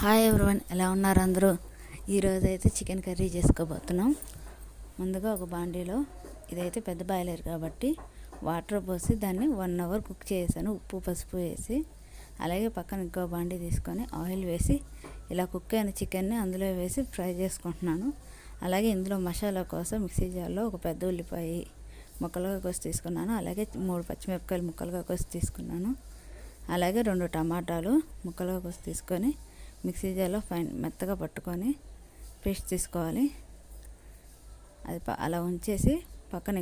Hi everyone ఎలా ఉన్నారు అందరూ? ఈరోజు అయితే చికెన్ కర్రీ చేసుకోబోతున్నాం. ముందుగా ఒక బాండీలో ఇదైతే పెద్ద బాయిలర్ కాబట్టి వాటర్ పోసి దాన్ని వన్ అవర్ కుక్ చేసాను ఉప్పు పసుపు వేసి అలాగే పక్కన ఇంకో బాండీ తీసుకొని ఆయిల్ వేసి ఇలా కుక్ అయిన చికెన్ని అందులో వేసి ఫ్రై చేసుకుంటున్నాను. అలాగే ఇందులో మసాలా కోసం మిక్సీ జార్లో ఒక పెద్ద ఉల్లిపాయ ముక్కలుగా కోసి తీసుకున్నాను. అలాగే మూడు పచ్చిమిరపకాయలు ముక్కలుగా కోసి తీసుకున్నాను. అలాగే రెండు టమాటాలు ముక్కలుగా కోసి తీసుకొని మిక్సీ జార్లో ఫైన్ మెత్తగా పట్టుకొని పేస్ట్ తీసుకోవాలి. అది అలా ఉంచేసి పక్కన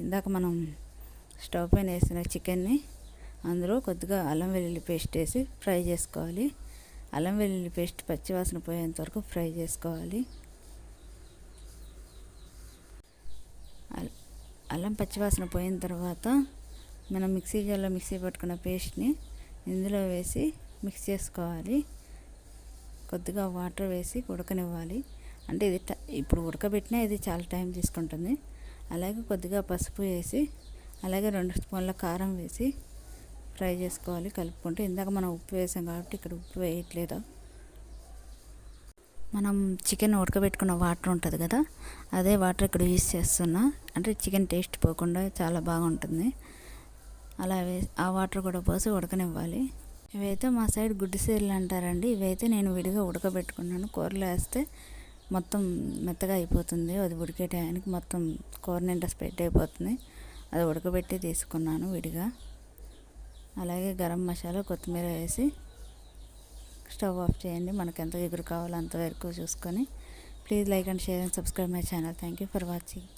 ఇందాక మనం స్టవ్ పైన వేసిన చికెన్ని అందులో కొద్దిగా అల్లం వెల్లుల్లి పేస్ట్ వేసి ఫ్రై చేసుకోవాలి. అల్లం వెల్లుల్లి పేస్ట్ పచ్చివాసన పోయేంత వరకు ఫ్రై చేసుకోవాలి. అల్లం పచ్చివాసన పోయిన తర్వాత మనం మిక్సీ జార్లో మిక్సీ పట్టుకున్న పేస్ట్ని ఇందులో వేసి మిక్స్ చేసుకోవాలి. కొద్దిగా వాటర్ వేసి ఉడకనివ్వాలి. అంటే ఇది ఇప్పుడు ఉడకబెట్టినా ఇది చాలా టైం తీసుకుంటుంది. అలాగే కొద్దిగా పసుపు వేసి అలాగే రెండు స్పూన్ల కారం వేసి ఫ్రై చేసుకోవాలి కలుపుకుంటే. ఇందాక మనం ఉప్పు వేసాం కాబట్టి ఇక్కడ ఉప్పు వేయట్లేదు. మనం చికెన్ ఉడకబెట్టుకున్న వాటర్ ఉంటుంది కదా అదే వాటర్ ఇక్కడ యూజ్ చేస్తున్నా. అంటే చికెన్ టేస్ట్ పోకుండా చాలా బాగుంటుంది. అలా వే ఆ వాటర్ కూడా పోసి ఉడకనివ్వాలి. ఇవైతే మా సైడ్ గుడ్డు సీరలు అంటారండి. ఇవైతే నేను విడిగా ఉడకబెట్టుకున్నాను. కూరలో వేస్తే మొత్తం మెత్తగా అయిపోతుంది. అది ఉడికే టయానికి మొత్తం కూర నిండా స్ప్రెడ్ అయిపోతుంది. అది ఉడకబెట్టి తీసుకున్నాను విడిగా. అలాగే గరం మసాలా కొత్తిమీర వేసి స్టవ్ ఆఫ్ చేయండి. మనకు ఎంత ఎగురు కావాలో అంతవరకు చూసుకొని please like and share and subscribe my channel. Thank you for watching.